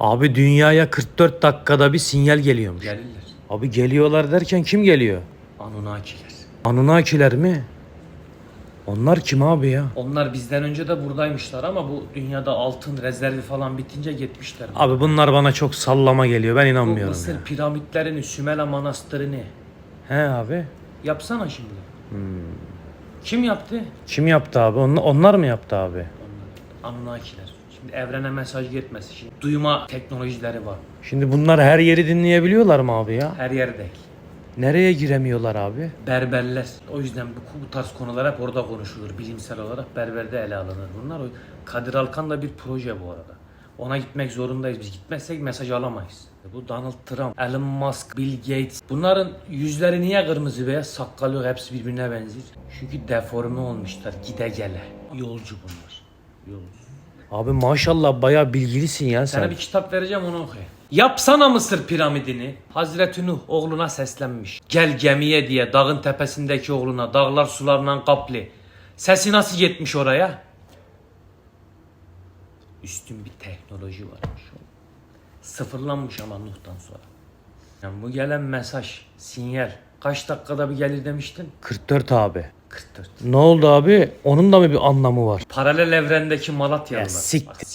Abi dünyaya 44 dakikada bir sinyal geliyormuş. Gelirler. Abi geliyorlar derken kim geliyor? Anunnakiler. Anunnakiler mi? Onlar kim abi ya? Onlar bizden önce de buradaymışlar ama bu dünyada altın rezervi falan bitince gitmişler. Abi bunlar bana çok sallama geliyor. Ben bu inanmıyorum Mısır ya. piramitlerini, Sümela manastırını He abi. yapsana şimdi. Hmm. Kim yaptı? Kim yaptı abi? Onlar, onlar mı yaptı abi? Anunnakiler. Şimdi evrene mesaj gitmesi. Şimdi duyma teknolojileri var. Şimdi bunlar her yeri dinleyebiliyorlar mı abi ya? Her yerde. Nereye giremiyorlar abi? Berberler. O yüzden bu, bu tarz konular hep orada konuşulur. Bilimsel olarak berberde ele alınır bunlar. O, Kadir Alkan da bir proje bu arada. Ona gitmek zorundayız. Biz gitmezsek mesaj alamayız. Bu Donald Trump, Elon Musk, Bill Gates. Bunların yüzleri niye kırmızı beyaz? Sakalı yok. Hepsi birbirine benziyor. Çünkü deforme olmuşlar. Gide gele. Yolcu bunlar. Abi maşallah bayağı bilgilisin ya sen. Sana bir kitap vereceğim onu oku. Yapsana Mısır piramidini. Hazreti Nuh oğluna seslenmiş. Gel gemiye diye dağın tepesindeki oğluna dağlar sularla kaplı. Sesi nasıl gitmiş oraya? Üstün bir teknoloji varmış. Sıfırlanmış ama Nuh'tan sonra. Yani bu gelen mesaj, sinyal kaç dakikada bir gelir demiştin? 44 abi. 44. Ne oldu abi? Onun da mı bir anlamı var? Paralel evrendeki Malatyalılar. Ya siktir. Bak,